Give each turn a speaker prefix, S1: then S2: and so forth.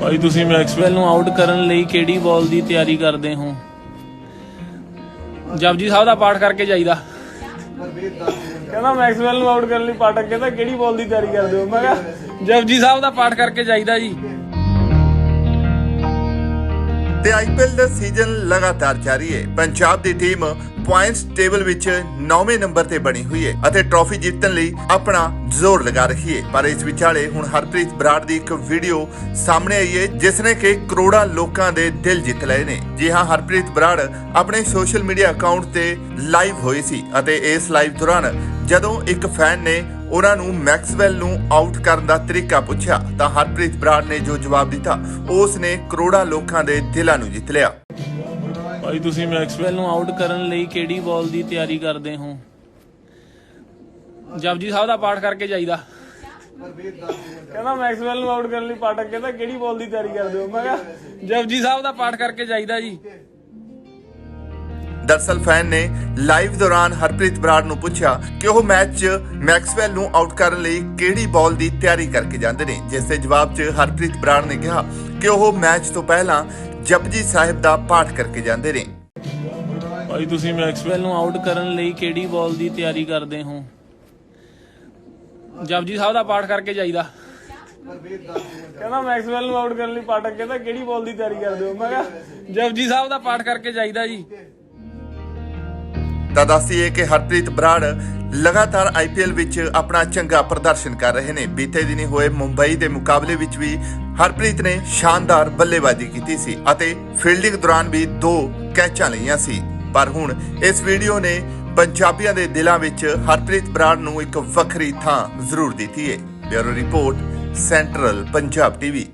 S1: ਭਾਈ ਤੁਸੀਂ ਮੈਕਸਵੈਲ ਨੂੰ ਆਊਟ ਕਰਨ ਲਈ ਕਿਹੜੀ ਬਾਲ ਦੀ ਤਿਆਰੀ ਕਰਦੇ ਹੋ? ਜਪਜੀ ਸਾਹਿਬ ਦਾ ਪਾਠ ਕਰਕੇ ਜਾਈਦਾ। ਕਹਿੰਦਾ ਮੈਕਸਵੈਲ ਨੂੰ ਆਊਟ ਕਰਨ ਲਈ ਪਾਠਕ ਕਹਿੰਦਾ ਕਿਹੜੀ ਬਾਲ ਦੀ ਤਿਆਰੀ ਕਰਦੇ ਹੋ? ਮੈਂ ਕਿਹਾ ਜਪਜੀ ਸਾਹਿਬ ਦਾ ਪਾਠ ਕਰਕੇ ਜਾਈਦਾ ਜੀ।
S2: ਤੇ ਆਈਪੀਐਲ ਦਾ ਸੀਜ਼ਨ ਲਗਾਤਾਰ ਜਾਰੀ ਹੈ। ਪੰਜਾਬ ਦੀ ਟੀਮ ਪੁਆਇੰਟਸ ਟੇਬਲ ਵਿੱਚ 9ਵੇਂ ਨੰਬਰ ਤੇ ਬਣੀ ਹੋਈ ਹੈ ਅਤੇ ਟਰੋਫੀ ਜਿੱਤਣ ਲਈ ਆਪਣਾ ਜ਼ੋਰ ਲਗਾ ਰਹੀ ਹੈ ਪਰ ਇਸ ਵਿਚਾਲੇ ਹੁਣ ਹਰਪ੍ਰੀਤ ਬਰਾੜ ਦੀ ਇੱਕ ਵੀਡੀਓ ਸਾਹਮਣੇ ਆਈ ਹੈ, ਜਿਸ ਨੇ ਕਿ ਕਰੋੜਾਂ ਲੋਕਾਂ ਦੇ ਦਿਲ ਜਿੱਤ ਲਏ ਨੇ। ਜੀ ਹਾਂ, ਹਰਪ੍ਰੀਤ ਬਰਾੜ ਆਪਣੇ ਸੋਸ਼ਲ ਮੀਡੀਆ ਅਕਾਊਂਟ ਤੇ ਲਾਈਵ ਹੋਈ ਸੀ ਅਤੇ ਇਸ ਲਾਈਵ ਦੌਰਾਨ ਜਦੋਂ ਇੱਕ ਫੈਨ ਨੇ ਉਹਨਾਂ ਨੂੰ ਮੈਕਸਵੈਲ ਨੂੰ ਆਊਟ ਕਰਨ ਦਾ ਤਰੀਕਾ ਪੁੱਛਿਆ, ਤਾਂ ਹਰਪ੍ਰੀਤ ਬਰਾੜ ਨੇ ਜੋ ਜਵਾਬ ਦਿੱਤਾ, ਉਸ ਨੇ ਕਰੋੜਾਂ ਲੋਕਾਂ ਦੇ ਦਿਲਾਂ ਨੂੰ ਜਿੱਤ ਲਿਆ।
S1: ਭਾਈ ਤੁਸੀਂ ਮੈਕਸਵੈਲ ਨੂੰ ਆਊਟ ਕਰਨ ਲਈ ਕਿਹੜੀ ਬਾਲ ਦੀ ਤਿਆਰੀ ਕਰਦੇ ਹੋ? ਜਪਜੀ ਸਾਹਿਬ ਦਾ ਪਾਠ ਕਰਕੇ ਜਾਈਦਾ। ਕਹਿੰਦਾ ਮੈਕਸਵੈਲ ਨੂੰ ਆਊਟ ਕਰਨ ਲਈ ਪਾਠਕ ਕਹਿੰਦਾ ਕਿਹੜੀ ਬਾਲ ਦੀ ਤਿਆਰੀ ਕਰਦੇ ਹੋ? ਮੈਂ ਕਿਹਾ ਜਪਜੀ ਸਾਹਿਬ ਦਾ ਪਾਠ ਕਰਕੇ ਜਾਈਦਾ ਜੀ।
S2: ਦਰਸਲ ਫੈਨ ਨੇ ਲਾਈਵ ਦੌਰਾਨ ਹਰਪ੍ਰੀਤ ਬਰਾੜ ਨੂੰ ਪੁੱਛਿਆ ਕਿ ਉਹ ਮੈਚ 'ਚ ਮੈਕਸਵੈਲ ਨੂੰ ਆਊਟ ਕਰਨ ਲਈ ਕਿਹੜੀ ਬਾਲ ਦੀ ਤਿਆਰੀ ਕਰਕੇ ਜਾਂਦੇ ਨੇ ਜਿਸ ਦੇ ਜਵਾਬ 'ਚ ਹਰਪ੍ਰੀਤ ਬਰਾੜ ਨੇ ਕਿਹਾ ਕਿ ਉਹ ਮੈਚ ਤੋਂ ਪਹਿਲਾਂ ਜਪਜੀ ਸਾਹਿਬ ਦਾ ਪਾਠ ਕਰਕੇ ਜਾਂਦੇ ਨੇ।
S1: ਭਾਈ ਤੁਸੀਂ ਮੈਕਸਵੈਲ ਨੂੰ ਆਊਟ ਕਰਨ ਲਈ ਕਿਹੜੀ ਬਾਲ ਦੀ ਤਿਆਰੀ ਕਰਦੇ ਹੋ? ਜਪਜੀ ਸਾਹਿਬ ਦਾ ਪਾਠ ਕਰਕੇ ਜਾਈਦਾ। ਕਹਿੰਦਾ ਮੈਕਸਵੈਲ ਨੂੰ ਆਊਟ ਕਰਨ ਲਈ ਪਾਠਕ ਕਹਿੰਦਾ ਕਿਹੜੀ ਬਾਲ ਦੀ ਤਿਆਰੀ ਕਰਦੇ ਹੋ? ਮੈਂ ਕਿਹਾ ਜਪਜੀ ਸਾਹਿਬ ਦਾ ਪਾਠ ਕਰਕੇ ਜਾਈਦਾ ਜੀ।
S2: ਤਾਂ ਦੱਸੀਏ ਕਿ ਹਰਪ੍ਰੀਤ ਬਰਾੜ ਲਗਾਤਾਰ ਆਈਪੀਐਲ ਵਿੱਚ ਆਪਣਾ ਚੰਗਾ ਪ੍ਰਦਰਸ਼ਨ ਕਰ ਰਹੇ ਨੇ। ਬੀਤੇ ਦਿਨੀ ਹੋਏ ਮੁੰਬਈ ਦੇ ਮੁਕਾਬਲੇ ਵਿੱਚ ਵੀ ਹਰਪ੍ਰੀਤ ਨੇ ਸ਼ਾਨਦਾਰ ਬੱਲੇਬਾਜ਼ੀ ਕੀਤੀ ਸੀ ਅਤੇ ਫੀਲਡਿੰਗ ਦੌਰਾਨ ਵੀ ਦੋ ਕੈਚਾਂ ਲਈਆਂ ਸੀ। ਪਰ ਹੁਣ ਇਸ ਵੀਡੀਓ ਨੇ ਪੰਜਾਬੀਆਂ ਦੇ ਦਿਲਾਂ ਵਿੱਚ ਹਰਪ੍ਰੀਤ ਬਰਾੜ ਨੂੰ ਇੱਕ ਵੱਖਰੀ ਥਾਂ ਜ਼ਰੂਰ ਦਿੱਤੀ ਹੈ। Bureau report, central Punjab TV.